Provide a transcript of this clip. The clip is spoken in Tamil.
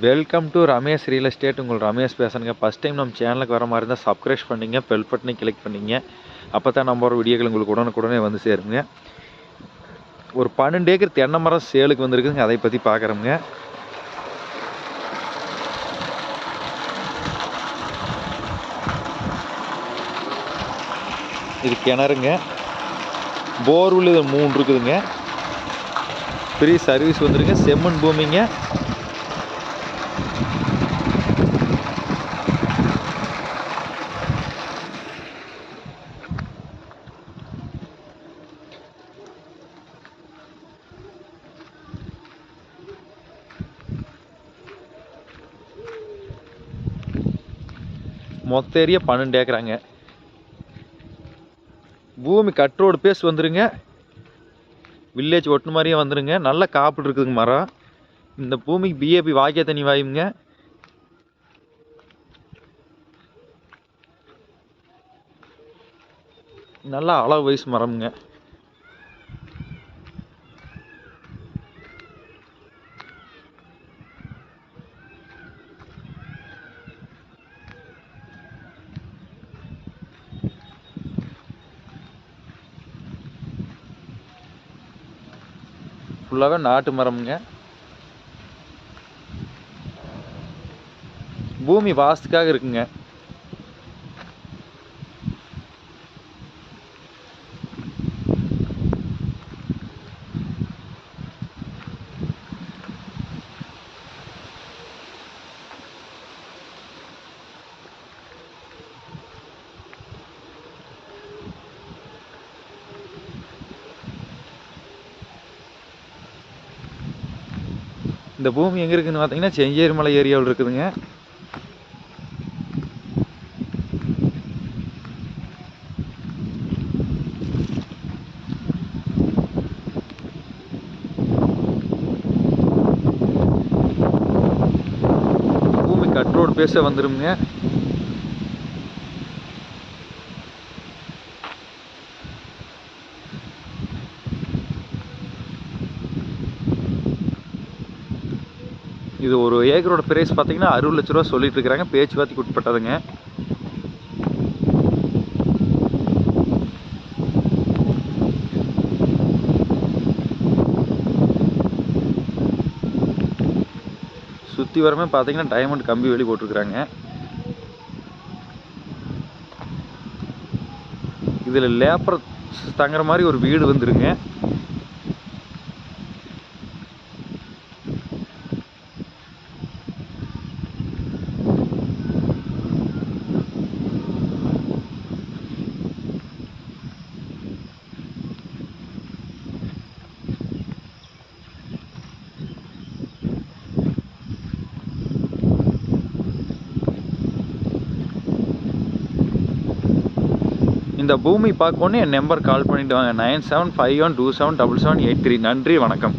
Welcome to Ramesh real estate உங்கள் ரமேஷ் பேசணுங்க ஃபஸ்ட் டைம் நம்ம சேனலுக்கு வர மாதிரி இருந்தால் சப்ஸ்கிரைப் பண்ணிங்க பெல் பட்டனை கிளிக் பண்ணிங்க. அப்போ தான் நம்ம ஒரு வீடியோக்கள் உங்களுக்கு உடனுக்குடனே வந்து சேருங்க. ஒரு பன்னெண்டு ஏக்கர் தென்னை மரம் சேலுக்கு வந்துருக்குதுங்க. அதை பற்றி பார்க்குறோங்க. இது கிணறுங்க. போர்வில் இது மூணு இருக்குதுங்க. ஃப்ரீ சர்வீஸ் வந்துருங்க செம்மண் பூமிங்க. மொத்த ஏரியா பன்னெண்டு ஏக்கராங்க. பூமி கட்ரோடு பேஸ் வந்துருங்க. வில்லேஜ் ஒட்டு மாதிரியே வந்துருங்க. நல்ல காப்பிட்டு இருக்குதுங்க மரம். இந்த பூமிக்கு பிஏபி வாக்கிய தண்ணி வாயுங்க. நல்லா அளவு வயசு மரம்ங்க. ஃபுல்லாகவே நாட்டு மரம்ங்க. பூமி வாஸ்துக்காக இருக்குங்க. இந்த பூமி எங்கே இருக்குதுன்னு பார்த்தீங்கன்னா செஞ்சேரி மலை ஏரியாவில் இருக்குதுங்க. பூமி கட் ரோடு பேச வந்துருங்க இது ஒரு ஏக்கரோட பிரைஸ் பார்த்தீங்கன்னா அறுபது லட்ச ரூபா சொல்லிட்டு இருக்கிறாங்க பேச்சுவார்த்தைக்கு உட்பட்டதுங்க. சுற்றி வரமே பார்த்தீங்கன்னா டைமண்ட் கம்பி வெளி போட்டிருக்கிறாங்க. இதில் லேப்பர் தங்குற மாதிரி ஒரு வீடு வந்துருங்க. இந்த பூமி பார்க்கணுன்னு என் நம்பர் கால் பண்ணிவிட்டு வாங்க. Nine seven five one two seven double seven eight three. நன்றி வணக்கம்.